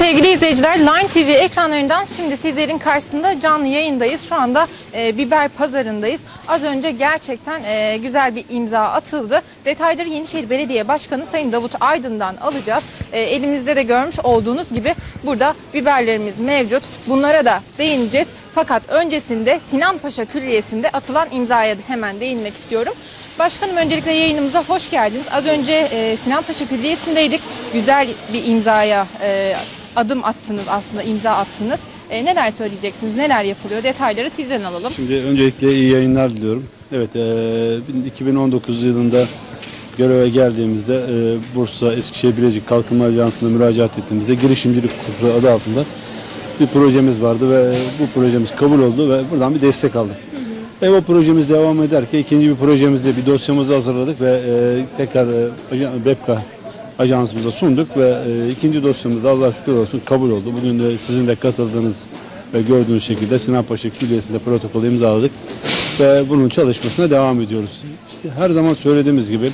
Sevgili izleyiciler, Line TV ekranlarından şimdi sizlerin karşısında canlı yayındayız. Şu anda e, biber pazarındayız. Az önce gerçekten e, güzel bir imza atıldı. Detayları Yenişehir Belediye Başkanı Sayın Davut Aydın'dan alacağız. E, elimizde de görmüş olduğunuz gibi burada biberlerimiz mevcut. Bunlara da değineceğiz. Fakat öncesinde Sinan Paşa Külliyesi'nde atılan imzaya hemen değinmek istiyorum. Başkanım öncelikle yayınımıza hoş geldiniz. Az önce e, Sinan Paşa Külliyesi'ndeydik. Güzel bir imzaya e, adım attınız aslında imza attınız. E, neler söyleyeceksiniz? Neler yapılıyor? Detayları sizden alalım. Şimdi öncelikle iyi yayınlar diliyorum. Evet, eee, 2019 yılında göreve geldiğimizde eee, Bursa Eskişehir Bilecik Kalkınma Ajansı'na müracaat ettiğimizde girişimcilik kurulu adı altında bir projemiz vardı ve bu projemiz kabul oldu ve buradan bir destek aldık. Ve o projemiz devam ederken ikinci bir projemizde bir dosyamızı hazırladık ve eee, tekrar ajan- BEPKA ajansımıza sunduk ve eee, ikinci dosyamız da Allah şükür olsun kabul oldu. Bugün de sizin de katıldığınız ve gördüğünüz şekilde Sinan Paşa Külliyesi'nde protokolü imzaladık ve bunun çalışmasına devam ediyoruz. İşte her zaman söylediğimiz gibi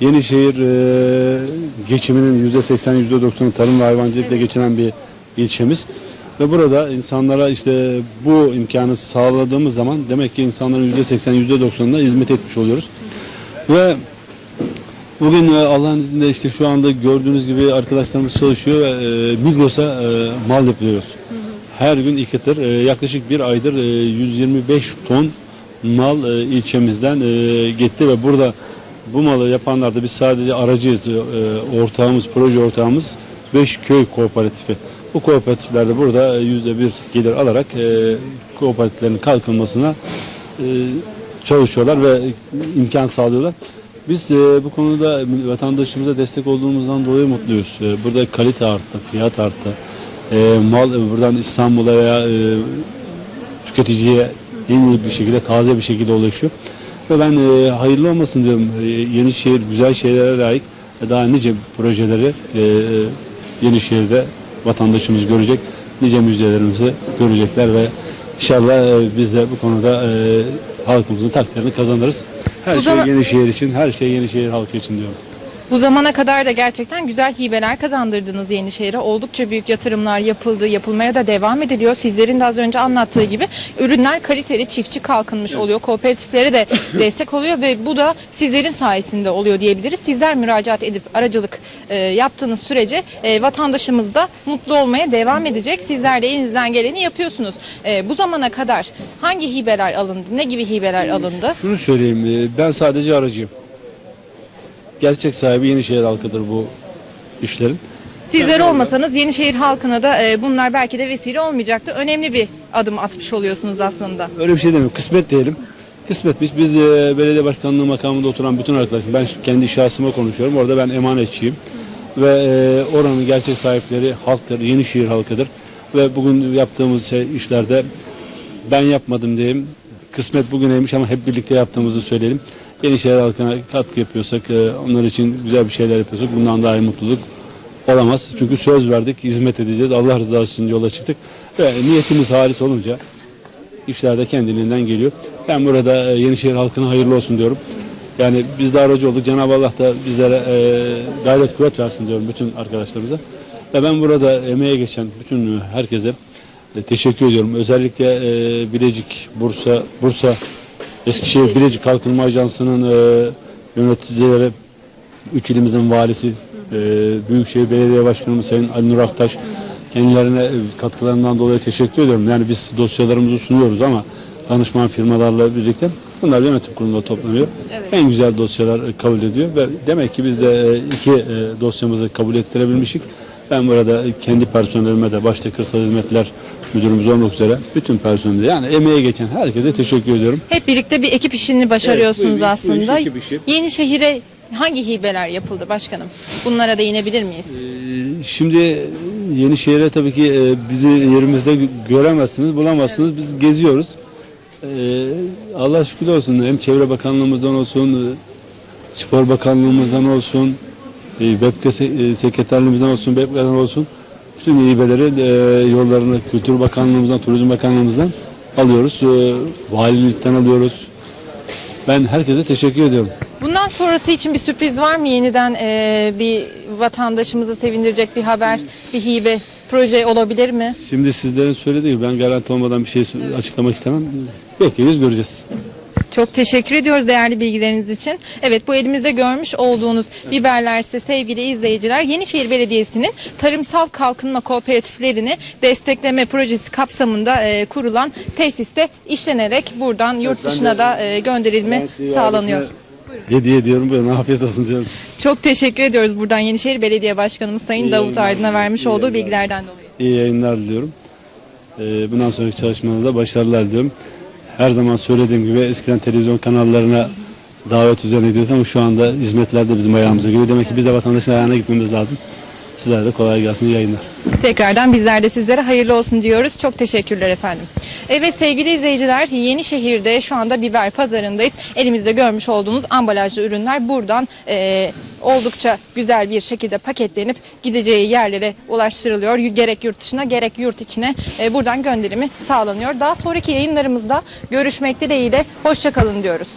Yenişehir eee geçiminin %80 %90'ı tarım ve hayvancılıkla geçinen bir ilçemiz. Ve burada insanlara işte bu imkanı sağladığımız zaman demek ki insanların %80 %90'ına hizmet etmiş oluyoruz. Ve Bugün e, Allah'ın izniyle işte şu anda gördüğünüz gibi arkadaşlarımız çalışıyor ve e, Migros'a e, mal yapıyoruz. Her gün iki tır, yaklaşık bir aydır e, 125 ton mal ilçemizden gitti ve burada bu malı yapanlar da biz sadece aracıyız, ortağımız, proje ortağımız 5 köy kooperatifi. Bu kooperatifler de burada yüzde bir gelir alarak kooperatiflerin kalkınmasına çalışıyorlar ve imkan sağlıyorlar. Biz e, bu konuda vatandaşımıza destek olduğumuzdan dolayı mutluyuz. E, burada kalite arttı, fiyat arttı. E, mal e, buradan İstanbul'a veya e, tüketiciye en iyi bir şekilde, taze bir şekilde ulaşıyor. Ve ben e, hayırlı olmasın diyorum. E, Yenişehir güzel şeylere layık ve daha nice projeleri e, e, Yenişehir'de vatandaşımız görecek. Nice müjdelerimizi görecekler ve inşallah e, biz de bu konuda e, halkımızın takdirini kazanırız. Her Bu şey zaman- Yenişehir için, her şey Yenişehir halkı için diyorum. Bu zamana kadar da gerçekten güzel hibeler kazandırdınız Yenişehir'e. Oldukça büyük yatırımlar yapıldı, yapılmaya da devam ediliyor. Sizlerin de az önce anlattığı gibi ürünler kaliteli, çiftçi kalkınmış oluyor. Kooperatiflere de destek oluyor ve bu da sizlerin sayesinde oluyor diyebiliriz. Sizler müracaat edip aracılık e, yaptığınız sürece e, vatandaşımız da mutlu olmaya devam edecek. Sizler de elinizden geleni yapıyorsunuz. E, bu zamana kadar hangi hibeler alındı, ne gibi hibeler alındı? Şunu söyleyeyim, e, ben sadece aracıyım. Gerçek sahibi Yenişehir halkıdır bu işlerin. Sizler olmasanız Yenişehir halkına da e, bunlar belki de vesile olmayacaktı. Önemli bir adım atmış oluyorsunuz aslında. Öyle bir şey demiyorum. Kısmet diyelim. Kısmetmiş. Biz e, belediye başkanlığı makamında oturan bütün arkadaşım, ben kendi şahsıma konuşuyorum. Orada ben emanetçiyim. Ve e, oranın gerçek sahipleri halktır, Yenişehir halkıdır. Ve bugün yaptığımız şey, işlerde ben yapmadım diyeyim. Kısmet bugüneymiş ama hep birlikte yaptığımızı söyleyelim. Yenişehir halkına katkı yapıyorsak, e, onlar için güzel bir şeyler yapıyorsak bundan daha iyi mutluluk olamaz. Çünkü söz verdik, hizmet edeceğiz. Allah rızası için yola çıktık. Ve niyetimiz halis olunca işler de kendiliğinden geliyor. Ben burada e, Yenişehir halkına hayırlı olsun diyorum. Yani biz de aracı olduk. Cenab-ı Allah da bizlere e, gayret kuvvet versin diyorum bütün arkadaşlarımıza. Ve ben burada emeğe geçen bütün herkese e, teşekkür ediyorum. Özellikle e, Bilecik, Bursa, Bursa, Eskişehir Bilecik Kalkınma Ajansı'nın e, yöneticileri, üç ilimizin valisi, e, Büyükşehir Belediye Başkanımız Sayın Ali Nur Aktaş, kendilerine e, katkılarından dolayı teşekkür ediyorum. Yani biz dosyalarımızı sunuyoruz ama danışman firmalarla birlikte bunlar yönetim kurulunda toplanıyor. En güzel dosyalar e, kabul ediyor ve demek ki biz de e, iki dosyamızı kabul ettirebilmişik. Ben burada kendi personelime de başta kırsal hizmetler müdürümüz olmak üzere bütün personelde yani emeğe geçen herkese teşekkür ediyorum. Hep birlikte bir ekip işini başarıyorsunuz Evet, bu bu aslında. iş ekip işi. Yenişehir'e hangi hibeler yapıldı başkanım? Bunlara değinebilir miyiz? Ee, Şimdi Yenişehir'e tabii ki e, bizi yerimizde göremezsiniz, bulamazsınız. Biz geziyoruz. Ee, Allah şükür olsun. Hem Çevre Bakanlığımızdan olsun, e, Spor Bakanlığımızdan olsun, e, se- e, Sekreterliğimizden olsun, BEPKE'den olsun. Bütün hibeleri e, yollarını Kültür Bakanlığımızdan, Turizm Bakanlığımızdan alıyoruz. E, Valilikten alıyoruz. Ben herkese teşekkür ediyorum. Bundan sonrası için bir sürpriz var mı? Yeniden e, bir vatandaşımızı sevindirecek bir haber, bir hibe, proje olabilir mi? Şimdi sizlerin söylediği gibi ben garanti olmadan bir şey açıklamak istemem. Bekliyoruz göreceğiz. Çok teşekkür ediyoruz değerli bilgileriniz için. Evet bu elimizde görmüş olduğunuz biberler ise sevgili izleyiciler Yenişehir Belediyesi'nin tarımsal kalkınma kooperatiflerini destekleme projesi kapsamında e, kurulan tesiste işlenerek buradan yurt dışına da e, gönderilme sağlanıyor. Hediye ediyorum. Buyurun afiyet olsun diyorum. Çok teşekkür ediyoruz buradan Yenişehir Belediye Başkanımız Sayın İyi Davut yayınlar. Aydın'a vermiş İyi olduğu yayınlar. bilgilerden dolayı. İyi yayınlar diliyorum. Ee, bundan sonraki çalışmanızda başarılar diliyorum. Her zaman söylediğim gibi eskiden televizyon kanallarına davet üzerine gidiyorduk ama şu anda hizmetler de bizim ayağımıza geliyor. Demek ki biz de vatandaşın ayağına gitmemiz lazım. Sizlere de kolay gelsin, yayınlar. Tekrardan bizler de sizlere hayırlı olsun diyoruz. Çok teşekkürler efendim. Evet sevgili izleyiciler Yenişehir'de şu anda biber pazarındayız. Elimizde görmüş olduğunuz ambalajlı ürünler buradan e, oldukça güzel bir şekilde paketlenip gideceği yerlere ulaştırılıyor. Gerek yurt dışına gerek yurt içine e, buradan gönderimi sağlanıyor. Daha sonraki yayınlarımızda görüşmek dileğiyle. Hoşçakalın diyoruz.